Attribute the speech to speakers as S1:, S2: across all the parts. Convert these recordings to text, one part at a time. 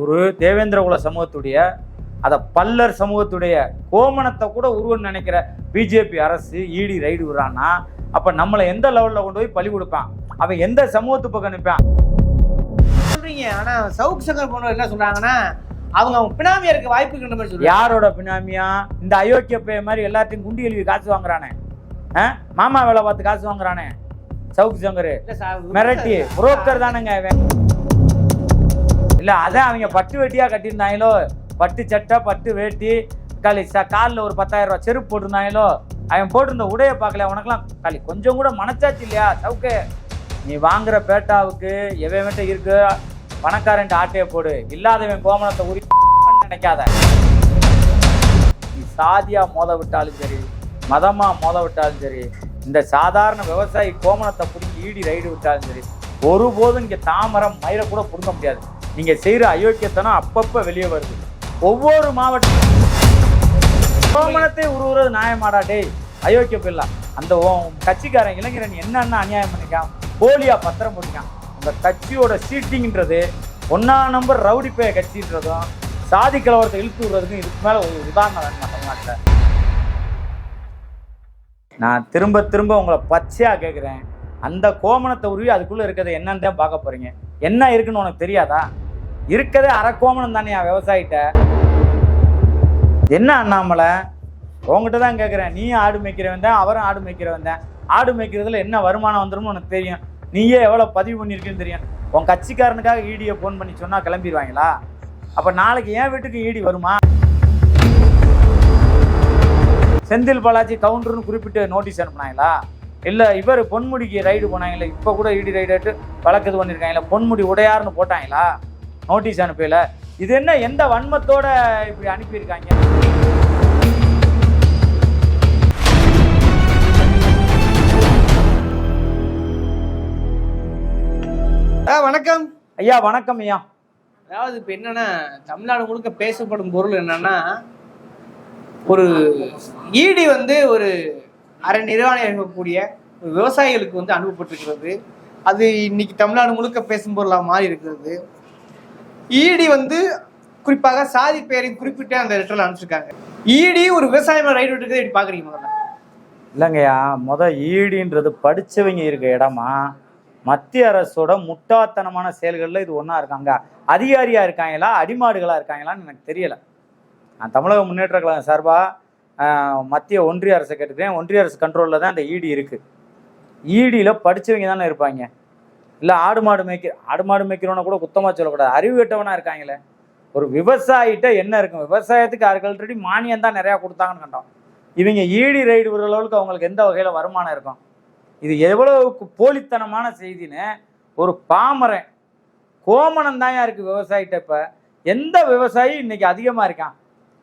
S1: ஒரு தேவேந்திர குல சமூகத்துடைய அதை பல்லர் சமூகத்துடைய கோமணத்தை கூட உருவன்னு நினைக்கிற பிஜேபி அரசு ஈடி ரைடு விடுறான்னா அப்ப நம்மளை எந்த லெவல்ல கொண்டு போய் பழி கொடுப்பான்? அவன் எந்த சமூகத்து பக்கம் நிற்பான்
S2: சொல்றீங்க. ஆனா சவுக் சங்கர் போனவர் என்ன சொல்றாங்கன்னா அவங்க அவங்க பினாமியா இருக்க வாய்ப்பு இருக்கின்ற மாதிரி
S1: யாரோட பினாமியா? இந்த அயோக்கிய பைய மாதிரி எல்லாத்தையும் குண்டி எழுவி காசு வாங்குறானே? மாமா வேலை பார்த்து காசு வாங்குறானே. சவுக்கு சங்கரு. மிரட்டி. புரோக்கர் தானேங்க இல்லை அதான் அவங்க பட்டு வெட்டியாக கட்டியிருந்தாங்களோ? பட்டு சட்டை பட்டு வேட்டி களி காலில் ஒரு பத்தாயிரம் ரூபா செருப்பு போட்டிருந்தாங்களோ? அவன் போட்டிருந்த உடையை பார்க்கல உனக்கெல்லாம் களி கொஞ்சம் கூட மனச்சாச்சு இல்லையா? சவுக்கு. நீ வாங்குற பேட்டாவுக்கு எவன் இருக்கு? பணக்காரன் ஆட்டையை போடு. இல்லாதவன் கோமணத்தை உரி நினைக்காத. நீ சாதியாக மோத விட்டாலும் சரி மதமா மோத விட்டாலும் சரி இந்த சாதாரண விவசாயி கோமணத்தை பிடிச்சி ஈடி ரைடு விட்டாலும் சரி ஒருபோதும் இங்கே தாமரம் மயிரை கூட பிடுங்க முடியாது. நீங்க செய்யற அயோக்கியத்தனம் அப்பப்ப வெளியே வருது. ஒவ்வொரு மாவட்டம் கோமணத்தை உருவுறது நியாயமாடா டேய். அயோக்கிய பிள்ளை. அந்த கட்சிக்காரன் இளைஞரன் என்னென்ன அநியாயம் பண்ணிக்கான் போலியா பத்திரம் போட்டிருக்கான். அந்த கட்சியோட சீட்டிங்கிறது ஒன்னா நம்பர் ரவுடி பேய கட்சின்றதும் சாதி கலவரத்தை இழுத்து விடுறதுக்கும் இதுக்கு மேல ஒரு உதாரணம் வேணும் தமிழ்நாட்டில்? நான் திரும்ப திரும்ப உங்களை பச்சையாக கேட்குறேன் அந்த கோமணத்தை உருவி அதுக்குள்ளே இருக்கிறது என்னன்னு தான் பார்க்க போகிறீங்க என்ன இருக்குன்னு உனக்கு தெரியாதா? இருக்கதே அறக்கோமனம் தானே விவசாயிட்ட. என்ன அண்ணாமலை? உங்ககிட்ட தான் கேட்குறேன் நீ ஆடு மேய்க்கிறவன் தான் அவரும் ஆடு மேய்க்கிறவன் தான். ஆடு மேய்க்கிறதுல என்ன வருமானம் வந்துடும் உனக்கு தெரியும். நீயே எவ்வளோ பதிவு பண்ணியிருக்குன்னு தெரியும். உன் கட்சிக்காரனுக்காக ஈடியை ஃபோன் பண்ணி சொன்னால் கிளம்பிடுவாங்களா? அப்போ நாளைக்கு என் வீட்டுக்கு ஈடி வருமா? செந்தில் பாலாஜி கவுண்டர்னு குறிப்பிட்டு நோட்டீஸ் அனுப்புனாங்களா? இல்லை இவர் பொன்முடிக்கு ரைடு போனாங்களே இப்போ கூட இடி ரைடு வழக்கு இது பண்ணியிருக்காங்களா பொன்முடி உடையார்னு போட்டாங்களா? நோட்டீஸ் அனுப்பல. இது என்ன எந்த வன்மத்தோட இப்படி அனுப்பியிருக்காங்க?
S2: ஆ, வணக்கம்.
S1: ஐயா வணக்கம் ஐயா.
S2: அதாவது இப்ப என்னன்னா தமிழ்நாடு முழுக்க பேசப்படும் பொருள் என்னன்னா ஒரு ஈடி வந்து ஒரு அரை நிர்வாணம் இருக்கக்கூடிய விவசாயிகளுக்கு வந்து அனுப்பப்பட்டிருக்கிறது. அது இன்னைக்கு தமிழ்நாடு முழுக்க பேசும் பொருளாக மாறி இருக்கிறது. இடி வந்து குறிப்பாக சாதி பெயரை குறிப்பிட்டு அந்த லெட்டரில் அனுப்பிச்சிருக்காங்க. இடி ஒரு விவசாயம் ரைடு விட்டுருக்கதை இப்படி பாக்குறீங்க முதல்ல?
S1: இல்லைங்கய்யா முத ஈடின்றது படித்தவங்க இருக்க இடமா மத்திய அரசோட முட்டாத்தனமான செயல்களில் இது ஒன்றா இருக்காங்க. அதிகாரியாக இருக்காங்களா அடிமாடுகளாக இருக்காங்களான்னு எனக்கு தெரியலை. நான் தமிழக முன்னேற்ற கழகம் சார்பாக மத்திய ஒன்றிய அரசை கேட்டுக்கிறேன். ஒன்றிய அரசு கண்ட்ரோலில் தான் அந்த ஈடி இருக்குது ஈடியில் படிச்சவங்க தானே இருப்பாங்க. இல்லை ஆடு மாடு மேய்க்க ஆடு மாடு மேய்க்கிறவனை கூட குத்தமாக சொல்லக்கூடாது. அறிவு கெட்டவனாக இருக்காங்களே. ஒரு விவசாயிட்ட என்ன இருக்கும்? விவசாயத்துக்கு ஆல்ரெடி மானியம் தான் நிறையா கொடுத்தாங்கன்னு கண்டோம். இவங்க ஈடி ரைடு விடுறளவுக்கு அவங்களுக்கு எந்த வகையில் வருமானம் இருக்கும்? இது எவ்வளவுக்கு போலித்தனமான செய்தின்னு ஒரு பாமரன் கோமணம் தான் இருக்குது விவசாயிட்ட இப்போ? எந்த விவசாயி இன்னைக்கு அதிகமாக இருக்கான்?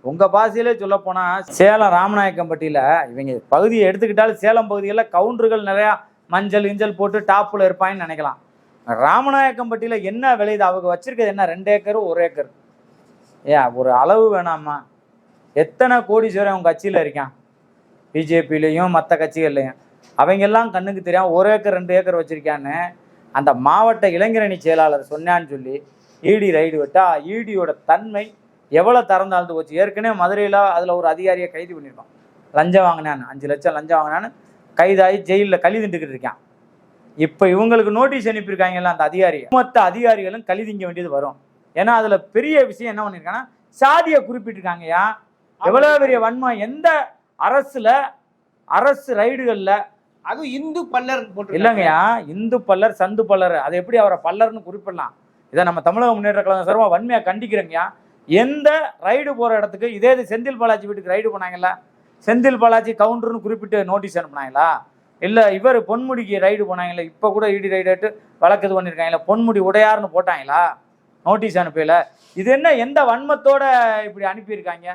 S1: உங்கள் பாசையிலே சொல்லப்போனால் சேலம் ராமநாயக்கம்பட்டியில் இவங்க பகுதியை எடுத்துக்கிட்டாலும் சேலம் பகுதியில் கவுண்டர்கள் நிறையா மஞ்சள் இஞ்சல் போட்டு டாப்பில் இருப்பாங்கன்னு நினைக்கலாம். ராமநாயக்கம்பட்டியில் என்ன விளையுது? அவங்க வச்சிருக்கிறது என்ன? ரெண்டு ஏக்கர் ஒரு ஏக்கர். ஏன் ஒரு அளவு வேணாமா எத்தனை கோடீஸ்வரன் உங்கள் கட்சியில் இருக்கான்? பிஜேபிலையும் மற்ற கட்சிகள்லையும். அவங்கெல்லாம் கண்ணுக்கு தெரியும் ஒரு ஏக்கர் ரெண்டு ஏக்கர் வச்சுருக்கான்னு அந்த மாவட்ட இளைஞரணி செயலாளர் சொன்னான்னு சொல்லி ஈடி ரைடு விட்டா ஈடியோட தன்மை எவ்வளோ திறந்தாழ்ந்து போச்சு. ஏற்கனவே மதுரையில் அதில் ஒரு அதிகாரியை கைது பண்ணியிருக்கோம். லஞ்சம் வாங்கினான்னு அஞ்சு லட்சம் லஞ்சம் வாங்கினான்னு கைதாகி ஜெயிலில் கழி திண்டுக்கிட்டு இருக்கான். இப்போ இவங்களுக்கு நோட்டீஸ் அனுப்பியிருக்காங்கல்ல அந்த அதிகாரி மொத்த அதிகாரிகளும் கழி திங்க வேண்டியது வரும். ஏன்னா அதில் பெரிய விஷயம் என்ன பண்ணியிருக்காங்கன்னா சாதியை குறிப்பிட்டிருக்காங்கய்யா. எவ்வளோ பெரிய வன்மம் எந்த அரசுல அரசு ரைடுகளில்.
S2: அதுவும் இந்து பல்லர் போட்டு
S1: இல்லைங்கய்யா இந்து பல்லர் சந்து பல்லர் அதை எப்படி அவரை பல்லர்னு குறிப்பிடலாம்? இதை நம்ம தமிழக முன்னேற்ற கழகம் சார்பாக வன்மையாக கண்டிக்கிறேங்கய்யா. எந்த ரைடு போகிற இடத்துக்கு இதே இது செந்தில் பாலாஜி வீட்டுக்கு ரைடு போனாங்கல்ல செந்தில் பாலாஜி கவுண்டர்னு குறிப்பிட்டு நோட்டீஸ் அனுப்புனாங்களா? இல்லை இவர் பொன்முடிக்கு ரைடு போனாங்களே இப்போ கூட இடி ரைடு வழக்கு இது பண்ணியிருக்காங்களா பொன்முடி உடையார்னு போட்டாங்களா? நோட்டீஸ் அனுப்பல. இது என்ன எந்த வன்மத்தோட இப்படி அனுப்பியிருக்காங்க?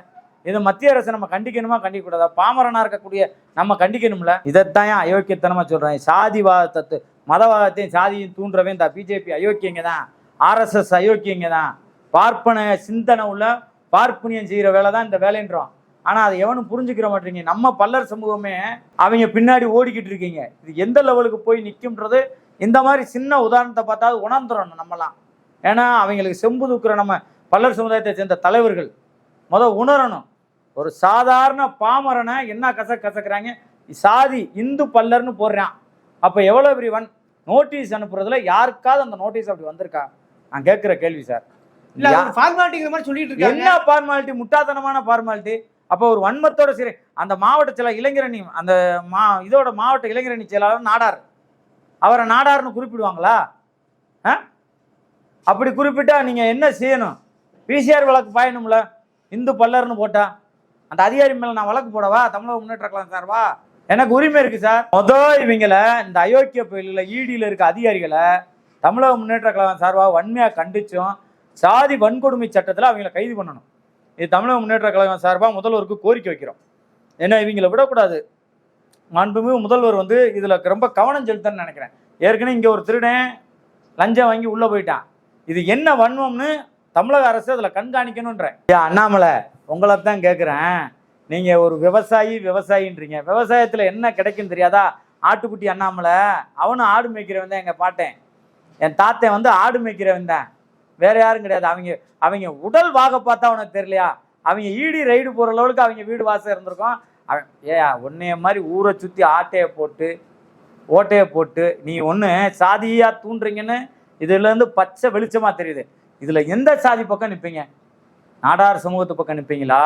S1: இது மத்திய அரசு நம்ம கண்டிக்கணுமா கண்டிக்கக்கூடாதா? பாமரனா இருக்கக்கூடிய நம்ம கண்டிக்கணும்ல. இதைத்தான் அயோக்கியத்தனமாக அயோக்கியத்தனமா சொல்றேன் சாதிவாதத்தை மதவாதத்தையும் சாதியும் தூண்டுறவே இந்த பிஜேபி அயோக்கியங்க தான். ஆர்எஸ்எஸ் அயோக்கியங்க தான். பார்ப்பன சிந்தனை உள்ள பார்ப்பனியம் செய்கிற வேலை தான் இந்த வேலைன்றோம். ஆனால் அதை எவனும் புரிஞ்சுக்கிற மாட்டீங்க நம்ம பல்லர் சமூகமே அவங்க பின்னாடி ஓடிக்கிட்டு இருக்கீங்க. இது எந்த லெவலுக்கு போய் நிற்கும்ன்றது இந்த மாதிரி சின்ன உதாரணத்தை பார்த்தா உணர்ந்துடணும் நம்மலாம். ஏன்னா அவங்களுக்கு செம்பு தூக்குற நம்ம பல்லர் சமுதாயத்தை சேர்ந்த தலைவர்கள் முத உணரணும். ஒரு சாதாரண பாமரனை என்ன கச கசக்குறாங்க? சாதி இந்து பல்லர்னு போடுறான். அப்போ எவ்வளோ பெரிய வன்? நோட்டீஸ் அனுப்புறதுல யாருக்காவது அந்த நோட்டீஸ் அப்படி வந்திருக்கா? நான் கேட்குற கேள்வி சார். என்ன ஃபார்மாலிட்டி முட்டாத்தனமான ஃபார்மாலிட்டி அப்போ ஒரு வன்மத்தோட சரி அந்த மாவட்ட செயலர் இளைஞரணி அந்த மா இதோட மாவட்ட இளைஞரணி செயலாளர் நாடார். அவரை நாடார்னு குறிப்பிடுவாங்களா? ஆ? அப்படி குறிப்பிட்டா நீங்க என்ன செய்யணும்? பிசிஆர் வழக்கு பாயணும்ல? இந்து பல்லர்னு போட்டா. அந்த அதிகாரி மேல நான் வழக்கு போடவா? தமிழக முன்னேற்ற கழகம் சார்வா எனக்கு உரிமை இருக்கு சார். மொதல் இவங்களை இந்த அயோக்கிய புயலில் ஈடியில் இருக்க அதிகாரிகளை தமிழக முன்னேற்ற கழகம் சார்பாக வன்மையாக கண்டிச்சும் சாதி வன்கொடுமை சட்டத்தில் அவங்கள கைது பண்ணணும். இது தமிழக முன்னேற்ற கழகம் சார்பாக முதல்வருக்கு கோரிக்கை வைக்கிறோம். ஏன்னா இவங்களை விடக்கூடாது. மாண்புமிகு முதல்வர் வந்து இதில் ரொம்ப கவனம் செலுத்தன்னு நினைக்கிறேன். ஏற்கனவே இங்கே ஒரு திருடன் லஞ்சம் வாங்கி உள்ளே போயிட்டான். இது என்ன வன்மம்னு தமிழக அரசு அதில் கண்காணிக்கணுன்றேன் ஐயா, அண்ணாமலை உங்களை தான் கேட்குறேன் நீங்கள் ஒரு விவசாயி விவசாயின்றீங்க. விவசாயத்தில் என்ன கிடைக்குன்னு தெரியாதா? ஆட்டுக்குட்டி அண்ணாமலை அவனும் ஆடு மேய்க்கிறவன் தான் எங்கள் பாட்டேன். என் தாத்தன் வந்து ஆடு மேய்க்கிறவன் தான் வேற யாரும் கிடையாது. அவங்க அவங்க உடல் வாக பார்த்தா உனக்கு தெரியலையா? அவங்க ஈடி ரைடு போகிற அளவுக்கு அவங்க வீடு வாசம் இருந்திருக்கும். அவன் ஏயா உன்னைய மாதிரி ஊரை சுற்றி ஆட்டையை போட்டு ஓட்டையை போட்டு நீ ஒன்று சாதியாக தூண்டுறீங்கன்னு இதுலேருந்து பச்சை வெளிச்சமாக தெரியுது. இதில் எந்த சாதி பக்கம் நிற்பீங்க நாடார் சமூகத்து பக்கம் நிற்பீங்களா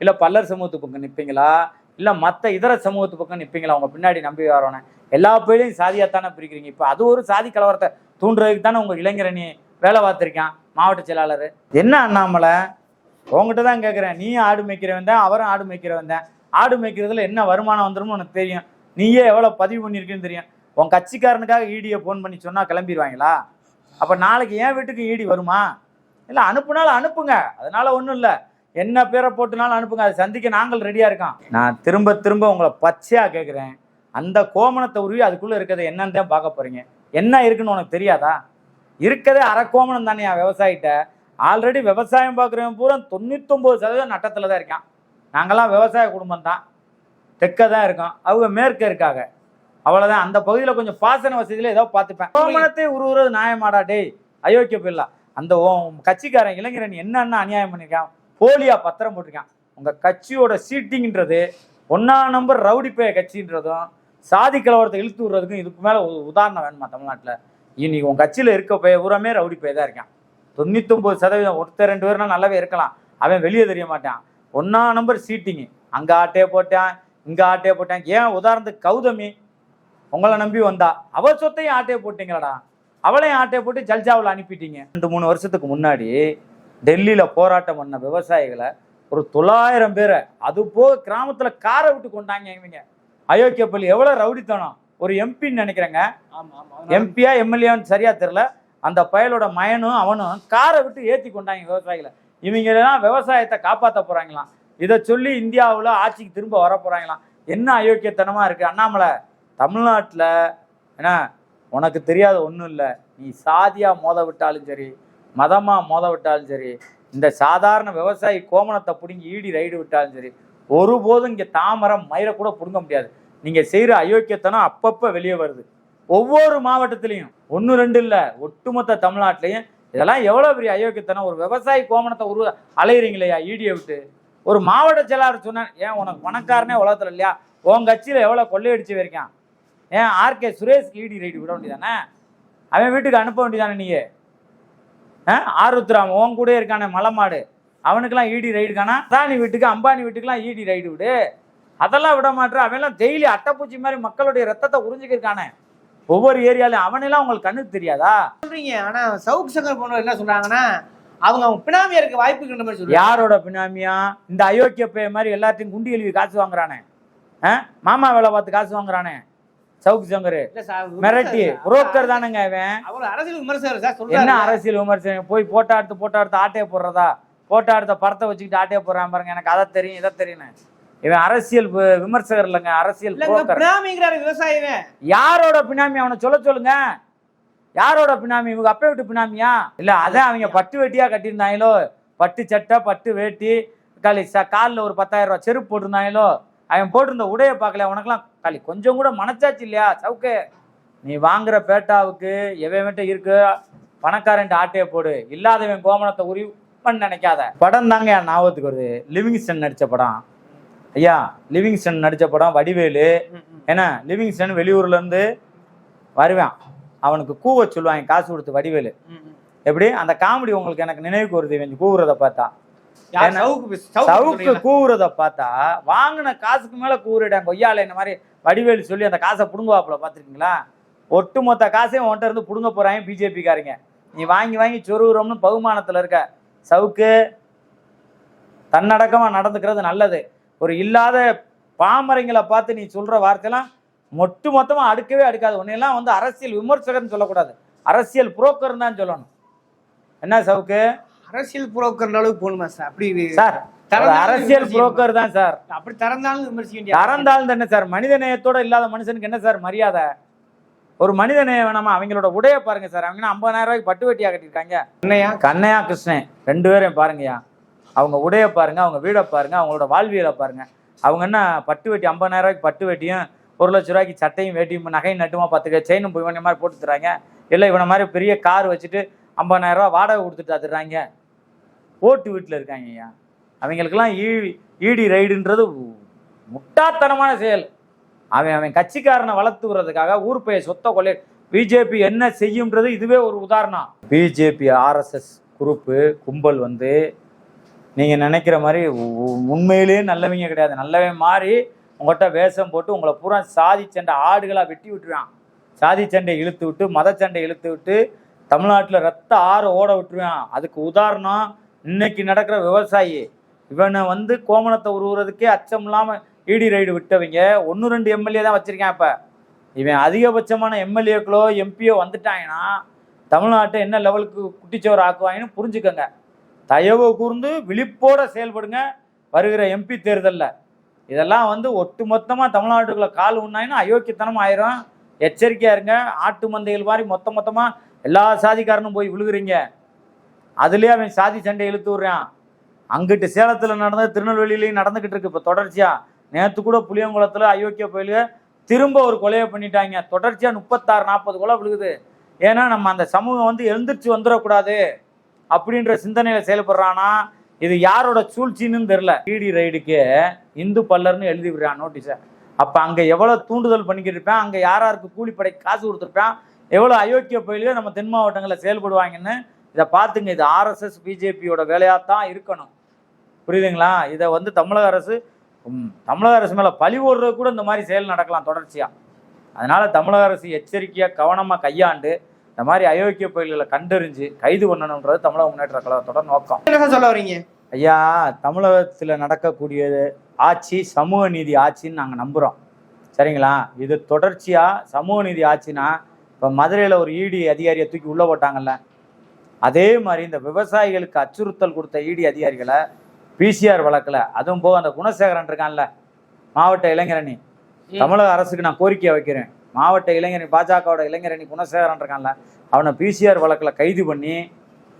S1: இல்லை பல்லர் சமூகத்து பக்கம் நிற்பீங்களா இல்லை மற்ற இதர சமூகத்து பக்கம் நிற்பீங்களா அவங்க பின்னாடி நம்பி வரவன எல்லா பேரையும் சாதியாத்தானே பிரிக்கிறீங்க. இப்போ அது ஒரு சாதி கலவரத்தை தூண்டுறதுக்கு தானே உங்கள் இளைஞரணி வேலை பார்த்துருக்கான் மாவட்ட செயலாளர். என்ன அண்ணாமலை? உங்ககிட்ட தான் கேட்குறேன் நீயும் ஆடு மேய்க்கிறவன் தான் அவரும் ஆடு மேய்க்கிறவன் தான். ஆடு மேய்க்கிறதுல என்ன வருமானம் வந்துடும் உனக்கு தெரியும். நீயே எவ்வளோ பதிவு பண்ணியிருக்குன்னு தெரியும். உன் கட்சிக்காரனுக்காக ஈடியை ஃபோன் பண்ணி சொன்னால் கிளம்பிடுவாங்களா அப்போ நாளைக்கு என் வீட்டுக்கு ஈடி வருமா? இல்லை அனுப்புனாலும் அனுப்புங்க. அதனால ஒன்றும் இல்லை. என்ன பேரை போட்டுனாலும் அனுப்புங்க. அதை சந்திக்க நாங்கள் ரெடியாக இருக்கோம். நான் திரும்ப திரும்ப உங்களை பச்சையாக கேட்குறேன் அந்த கோமணத்தை உருவி அதுக்குள்ளே இருக்கிறது என்னன்னு தான் பார்க்க போகிறீங்க என்ன இருக்குன்னு உனக்கு தெரியாதா? இருக்கதே அறக்கோமனம் தானே விவசாயிட்ட ஆல்ரெடி விவசாயம் பார்க்குறவன் பூரா தொண்ணூத்தொம்பது சதவீதம் நட்டத்தில் தான் இருக்கான். நாங்கள்லாம் விவசாய குடும்பம் தான். தெற்க தான் இருக்கோம். அவங்க மேற்க இருக்காங்க. அவ்வளோதான் அந்த பகுதியில் கொஞ்சம் பாசன வசதியில் ஏதோ பார்த்துப்பேன். கோமணத்தை உருவுறது நியாயமாடா டேய். அயோக்கிய பிள்ளை அந்த உன் கட்சிக்காரன் இளைஞரன் என்னென்ன அநியாயம் பண்ணியிருக்கான்? போலியா பத்திரம் போட்டிருக்கான். உங்கள் கட்சியோட சீட்டிங்கிறது ஒன்றா நம்பர் ரவுடி பேய கட்சின்றதும் சாதி கலவரத்தை இழுத்து விடுறதுக்கும் இதுக்கு மேலே உதாரணம் வேணுமா தமிழ்நாட்டில்? இன்னைக்கு உன் கட்சியில் இருக்க பைய பூராமே ரவுடி போய் தான் இருக்கான். தொண்ணூத்தொம்பது சதவீதம் ஒருத்தர் ரெண்டு பேர்னா நல்லாவே இருக்கலாம். அவன் வெளியே தெரிய மாட்டான். ஒன்றா நம்பர் சீட்டிங்கு அங்கே ஆட்டே போட்டான் இங்கே ஆட்டே போட்டான். ஏன் உதாரணத்துக்கு கௌதமி உங்களை நம்பி வந்தா? அவள் சொத்தையும் ஆட்டே போட்டீங்களடா? அவளையும் ஆட்டையை போட்டு ஜல்ஜாவில் அனுப்பிட்டீங்க. ரெண்டு மூணு வருஷத்துக்கு முன்னாடி டெல்லியில் போராட்டம் பண்ண விவசாயிகளை ஒரு தொள்ளாயிரம் பேரை அது போக கிராமத்தில் காரை விட்டு கொண்டாங்க இவங்க. அயோக்கிய பள்ளி எவ்வளோ ரவுடித்தனம். ஒரு எம்பின்னு நினைக்கிறேங்க. எம்பியா எம்எல்ஏன்னு சரியா தெரில அந்த பயலோட மயனும் அவனும் காரை விட்டு ஏற்றி கொண்டாங்க விவசாயிகளை. இவங்க எல்லாம் விவசாயத்தை காப்பாற்ற போறாங்களாம். இதை சொல்லி இந்தியாவில் ஆட்சிக்கு திரும்ப வர போறாங்களாம். என்ன அயோக்கியத்தனமா இருக்கு? அண்ணாமலை தமிழ்நாட்டில் என்ன உனக்கு தெரியாத ஒன்றும் இல்லை. நீ சாதியா மோத விட்டாலும் சரி மதமா மோத விட்டாலும் சரி இந்த சாதாரண விவசாயி கோமணத்தை பிடுங்கி ஈடி ரைடு விட்டாலும் சரி ஒருபோதும் இங்கே தாமரம் மயிரை கூட பிடுங்க முடியாது. நீங்கள் செய்கிற அயோக்கியத்தனம் அப்பப்போ வெளியே வருது. ஒவ்வொரு மாவட்டத்திலையும். ஒன்று ரெண்டு இல்லை. ஒட்டுமொத்த தமிழ்நாட்டிலையும். இதெல்லாம் எவ்வளோ பெரிய அயோக்கியத்தனம்? ஒரு விவசாயி கோமணத்தை உரு அலையிறீங்களையா ஈடியை விட்டு. ஒரு மாவட்ட செயலாளர் சொன்னேன் ஏன் உனக்கு பணக்காரனே உலகத்தில் இல்லையா? உன் கட்சியில் எவ்வளோ கொள்ளையடிச்சு வரைக்கான் ஏன் ஆர்கே சுரேஷ்க்கு ஈடி ரைடு விட வேண்டியதானே? அவன் வீட்டுக்கு அனுப்ப வேண்டியதானே நீயே? ஆ? ஆருத்ராம் உன் கூட இருக்கானே மலைமாடு. அவனுக்கெல்லாம் ஈடி ரைடு காணா? அதானி வீட்டுக்கு அம்பானி வீட்டுக்கெல்லாம் ஈடி ரைடு விடு. அதெல்லாம் விட மாட்டேன் அவன்லாம் டெய்லி அட்டைப்பூச்சி மாதிரி மக்களுடைய ரத்தத்தை உறிஞ்சிக்கிருக்கானே. ஒவ்வொரு ஏரியாலையும் அவனெல்லாம் உங்களுக்கு கண்ணுக்கு தெரியாதா?
S2: சொல்றீங்க. ஆனா சவுக் சங்கர் போனவர் என்ன சொல்றாங்கன்னா அவங்க அவங்க பினாமியா இருக்க வாய்ப்பு மாதிரி சொல்றாங்க.
S1: யாரோட பினாமியா? இந்த அயோக்கிய பைய மாதிரி எல்லாத்தையும் குண்டி எழுதி காசு வாங்குறானே? மாமா வேலை பார்த்து காசு வாங்குறானே. சவுக்கு சங்கர். மிரட்டி. புரோக்கர் தானேங்க அவன்
S2: அரசியல் விமர்சகர் சார்
S1: என்ன அரசியல் விமர்சனம் போய் போட்டோ எடுத்து போட்டோ எடுத்து ஆட்டையை போடுறதா? போட்டோ எடுத்த படத்தை வச்சுக்கிட்டு ஆட்டையை போடுறான் பாருங்க. எனக்கு அதை தெரியும் இதை தெரியும் இவன் அரசியல் விமர்சகர் இல்லைங்க அரசியல்
S2: விவசாயிவே
S1: யாரோட பினாமி அவனை சொல்ல சொல்லுங்க? யாரோட பினாமி? இவங்க அப்பா விட்டு பினாமியா? இல்ல அதான் அவங்க பட்டு வெட்டியா கட்டியிருந்தாங்களோ? பட்டு சட்டை பட்டு வேட்டி காலி காலில் ஒரு பத்தாயிரம் ரூபாய் செருப்பு போட்டிருந்தாங்களோ? அவன் போட்டிருந்த உடைய பார்க்கல உனக்கெல்லாம் காலி கொஞ்சம் கூட மனச்சாச்சு இல்லையா? சவுக்கு. நீ வாங்குற பேட்டாவுக்கு எவன் இருக்கு? பணக்காரன்ட்டு ஆட்டையை போடு. இல்லாதவன் கோமணத்தை உரி பண்ண நினைக்காத. படம் தாங்க என் ஞாபகத்துக்கு வருது. லிவிங்ஸ்டன் நடிச்ச படம். ஐயா லிவிங்ஸ்டன் நடிச்ச படம் வடிவேலு. என்ன லிவிங்ஸ்டன் வெளியூர்ல இருந்து வருவான். அவனுக்கு கூவ சொல்லுவாங்க காசு கொடுத்து வடிவேலு. எப்படி? அந்த காமெடி உங்களுக்கு எனக்கு நினைவுக்கு வருது இவன் கூவுறத பார்த்தா. ஏன்னா-
S2: சவுக்கு?
S1: கூவுறத பார்த்தா வாங்கின காசுக்கு மேல கூவுறிட்டாங்க கொய்யால இந்த மாதிரி வடிவேலு சொல்லி அந்த காசை புடுங்குவாப்புல பார்த்துருக்கீங்களா? ஒட்டுமொத்த காசையும் உன்கிட்ட இருந்து புடுங்க போறாங்க பிஜேபி காரங்க நீ வாங்கி வாங்கி சொருகுறோம்னு பகுமானத்துல இருக்க. சவுக்கு தன்னடக்கமா நடந்துக்கிறது நல்லது. ஒரு இல்லாத பாமரைங்களை பார்த்து நீ சொல்ற வார்த்தையெல்லாம் மொட்டு மொத்தமா அடுக்கவே அடுக்காது. உன்னையெல்லாம் வந்து அரசியல் விமர்சகர்னு சொல்லக்கூடாது. அரசியல் புரோக்கர் தான் சொல்லணும். என்ன சவுக்கு?
S2: அரசியல் புரோக்கர் அளவுக்கு போகணுமா சார்? அப்படி
S1: சார் அரசியல்? புரோக்கர் தான் சார்.
S2: அப்படி திறந்தாலும் விமர்சிக்க
S1: திறந்தாலும் என்ன சார்? மனித நேயத்தோட இல்லாத மனுஷனுக்கு என்ன சார் மரியாதை? ஒரு மனித நேயம் வேணாமா? அவங்களோட உடைய பாருங்க சார். அவங்க 50000 ரூபாய்க்கு பட்டு வெட்டியா கட்டியிருக்காங்க.
S2: என்னையா
S1: கண்ணையா கிருஷ்ணன். ரெண்டு பேரையும் பாருங்கய்யா. அவங்க உடைய பாருங்க அவங்க வீடை பாருங்க அவங்களோட வாழ்வியலை பாருங்க. அவங்க என்ன பட்டு வெட்டி 50000 ரூபாய்க்கு பட்டு வெட்டியும் ஒரு லட்ச ரூபாய்க்கு சட்டையும் வேட்டியும் நகையும் நட்டுமா பத்துக்க செயினும் போய் மாதிரி போட்டு தராங்க இல்லை இவனை மாதிரி பெரிய கார் வச்சுட்டு 50000 வாடகை கொடுத்துட்டு தர்றாங்க. ஓட்டு வீட்டில் இருக்காங்க ஐயா. அவங்களுக்கெல்லாம் ஈடி ஈடி ரைடுன்றது முட்டாத்தனமான செயல். அவன் அவன் கட்சிக்காரனை வளர்த்துக்கிறதுக்காக ஊர் பெயர் சொத்த கொள்ளை. பிஜேபி என்ன செய்யும்ன்றது இதுவே ஒரு உதாரணம். பிஜேபி ஆர்எஸ்எஸ் குரூப்பு கும்பல் வந்து நீங்கள் நினைக்கிற மாதிரி உண்மையிலேயே நல்லவங்க கிடையாது. நல்லவன் மாறி உங்கள்கிட்ட வேஷம் போட்டு உங்களை பூரா சாதி சண்டை ஆடுகளாக வெட்டி விட்டுருவான். சாதி சண்டை இழுத்து விட்டு மத சண்டை இழுத்து விட்டு தமிழ்நாட்டில் ரத்த ஆறு ஓட விட்டுருவான். அதுக்கு உதாரணம் இன்னைக்கு நடக்கிற விவசாயி. இவனை வந்து கோமணத்தை உருவுறதுக்கே அச்சம் இல்லாமல் ஈடி ரைடு விட்டவங்க. ஒன்று ரெண்டு எம்எல்ஏ தான் வச்சுருக்கேன் இப்போ. இவன் அதிகபட்சமான எம்எல்ஏக்களோ எம்பியோ வந்துட்டாங்கன்னா தமிழ்நாட்டை என்ன லெவலுக்கு குட்டிச்சோறு ஆக்குவாங்கன்னு புரிஞ்சுக்கங்க. தயவு கூர்ந்து விழிப்போட செயல்படுங்க. வருகிற எம்பி தேர்தலில். இதெல்லாம் வந்து ஒட்டுமொத்தமாக தமிழ்நாட்டுக்குள்ள கால் உண்ணாயின்னா அயோக்கியத்தனம் ஆயிரும். எச்சரிக்கையா இருங்க. ஆட்டு மந்தைகள் மாதிரி மொத்த மொத்தமாக எல்லா சாதிக்காரனும் போய் விழுகுறீங்க. அதுலேயே அவன் சாதி சண்டை இழுத்து விடுறான். அங்கிட்டு சேலத்தில் நடந்த திருநெல்வேலியிலையும் நடந்துக்கிட்டு இருக்கு இப்போ தொடர்ச்சியா. நேற்று கூட புளியங்குளத்தில் அயோக்கிய கோயிலுக்கு திரும்ப ஒரு கொலையை பண்ணிட்டாங்க. தொடர்ச்சியாக முப்பத்தாறு நாற்பது கொலை விழுகுது. ஏன்னா நம்ம அந்த சமூகம் வந்து எழுந்திரிச்சு வந்துடக்கூடாது. அப்படின்ற சிந்தனையில் செயல்படுறானா? இது யாரோட சூழ்ச்சின்னு தெரில டிடி ரைடுக்கு இந்து பல்லர்னு எழுதி விடுறான் நோட்டீஸை. அப்போ அங்கே எவ்வளோ தூண்டுதல் பண்ணிக்கிட்டு இருப்பேன்? அங்கே யார் யாருக்கு கூலிப்படை காசு கொடுத்துருப்பேன்? எவ்வளோ அயோக்கிய பயிலுக்கு நம்ம தென் மாவட்டங்களில் செயல்படுவாங்கன்னு இதை பார்த்துங்க. இது ஆர்எஸ்எஸ் பிஜேபியோட வேலையாக தான் இருக்கணும். புரியுதுங்களா? இதை வந்து தமிழக அரசு தமிழக அரசு மேலே பழி ஓடுறது கூட இந்த மாதிரி செயல் நடக்கலாம் தொடர்ச்சியாக அதனால தமிழக அரசு எச்சரிக்கையாக கவனமாக கையாண்டு இந்த மாதிரி அயோக்கிய பயில்களை கண்டறிஞ்சு கைது பண்ணணுன்றது தமிழக முன்னேற்ற கழகத்தோட நோக்கம்.
S2: சொல்ல வரீங்க?
S1: ஐயா தமிழகத்தில் நடக்கக்கூடிய ஆட்சி சமூக நீதி ஆட்சின்னு நாங்கள் நம்புகிறோம் சரிங்களா? இது தொடர்ச்சியாக சமூக நீதி ஆட்சினா இப்போ மதுரையில் ஒரு இடி அதிகாரியை தூக்கி உள்ளே போட்டாங்கல்ல. அதே மாதிரி இந்த விவசாயிகளுக்கு அச்சுறுத்தல் கொடுத்த இடி அதிகாரிகளை பிசிஆர் வழக்கில். அதுவும் போக அந்த குணசேகரன் இருக்கான்ல மாவட்ட இளைஞரணி. தமிழக அரசுக்கு நான் கோரிக்கையை வைக்கிறேன். மாவட்ட இளைஞரணி பாஜகவோட இளைஞரணி குணசேகரன் இருக்கான்ல அவனை பிசிஆர் வழக்கில் கைது பண்ணி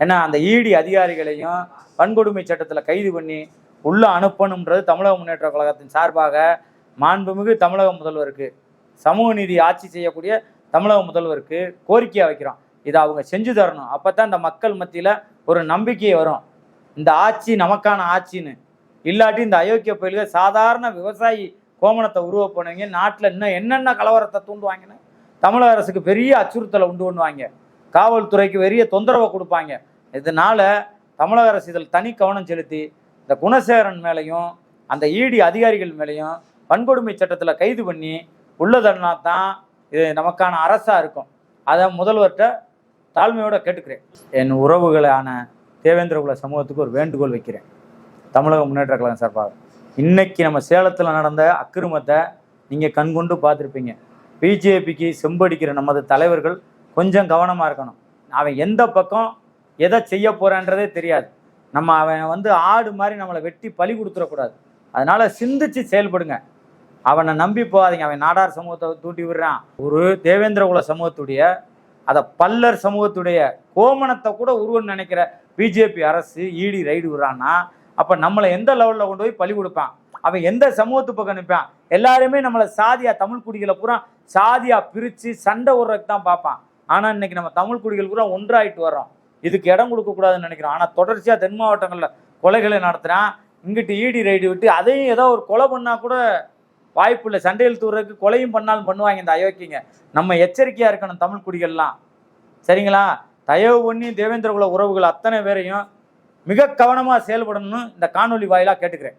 S1: ஏன்னா அந்த இடி அதிகாரிகளையும் வன்கொடுமை சட்டத்தில் கைது பண்ணி உள்ளே அனுப்பணுன்றது தமிழக முன்னேற்ற கழகத்தின் சார்பாக மாண்புமிகு தமிழக முதல்வருக்கு சமூக நீதி ஆட்சி செய்யக்கூடிய தமிழக முதல்வருக்கு கோரிக்கையாக வைக்கிறோம். இதை அவங்க செஞ்சு தரணும். அப்போ தான் இந்த மக்கள் மத்தியில் ஒரு நம்பிக்கை வரும். இந்த ஆட்சி நமக்கான ஆட்சின்னு. இல்லாட்டி இந்த அயோக்கிய பயில்கள் சாதாரண விவசாயி கோமணத்தை உருவ போனவங்க நாட்டில் இன்னும் என்னென்ன கலவரத்தை தூண்டுவாங்கன்னு? தமிழக அரசுக்கு பெரிய அச்சுறுத்தலை உண்டு பண்ணுவாங்க. காவல்துறைக்கு பெரிய தொந்தரவை கொடுப்பாங்க. இதனால தமிழக அரசு இதில் தனி கவனம் செலுத்தி இந்த குணசேகரன் மேலையும் அந்த இடி அதிகாரிகள் மேலையும் வன்கொடுமை சட்டத்தில் கைது பண்ணி உள்ளதன்னா தான் இது நமக்கான அரசாக இருக்கும். அதை முதல்வர்கிட்ட தாழ்மையோட கேட்டுக்கிறேன். என் உறவுகளான தேவேந்திரகுல சமூகத்துக்கு ஒரு வேண்டுகோள் வைக்கிறேன். தமிழக முன்னேற்ற கழகம் சார்பாக. இன்னைக்கு நம்ம சேலத்தில் நடந்த அக்கிரமத்தை நீங்கள் கண்கொண்டு பார்த்துருப்பீங்க. பிஜேபிக்கு செம்படிக்கிற நமது தலைவர்கள் கொஞ்சம் கவனமாக இருக்கணும். அவன் எந்த பக்கம் எதை செய்ய போகிறான்றதே தெரியாது. நம்ம அவன் வந்து ஆடு மாதிரி நம்மளை வெட்டி பலி கொடுத்துடக்கூடாது அதனால் சிந்திச்சு செயல்படுங்க. அவனை நம்பி போகாதீங்க. அவன் நாடார் சமூகத்தை தூண்டி விடுறான். ஒரு தேவேந்திர குல சமூகத்துடைய அதை பல்லர் சமூகத்துடைய கோமணத்தை கூட உருவன்னு நினைக்கிற பிஜேபி அரசு ஈடி ரைடு விடுறான்னா அப்போ நம்மளை எந்த லெவலில் கொண்டு போய் பழி கொடுப்பான்? அவன் எந்த சமூகத்து பக்கம் நிற்பான் எல்லாருமே நம்மளை சாதியா தமிழ் குடிகளை பூரா சாதியா பிரித்து சண்டை விடுறதுக்கு தான் பார்ப்பான். ஆனால் இன்னைக்கு நம்ம தமிழ் குடிகள் பூரா ஒன்றாயிட்டு வர்றோம். இதுக்கு இடம் கொடுக்கக்கூடாதுன்னு நினைக்கிறோம். ஆனால் தொடர்ச்சியாக தென் மாவட்டங்களில் கொலைகளை நடத்துகிறான் இங்கிட்டு ஈடி ரைடு விட்டு அதையும் ஏதோ ஒரு கொலை பண்ணால் கூட வாய்ப்பு இல்லை. சண்டையில் தூர்றதுக்கு கொலையும் பண்ணாலும் பண்ணுவாங்க இந்த அயோக்கியங்க. நம்ம எச்சரிக்கையாக இருக்கணும் தமிழ் குடிகள்லாம். சரிங்களா? தயவு பண்ணி தேவேந்திர குல உறவுகள் அத்தனை பேரையும் மிக கவனமாக செயல்படணும்னு இந்த காணொலி வாயிலாக கேட்டுக்கிறேன்.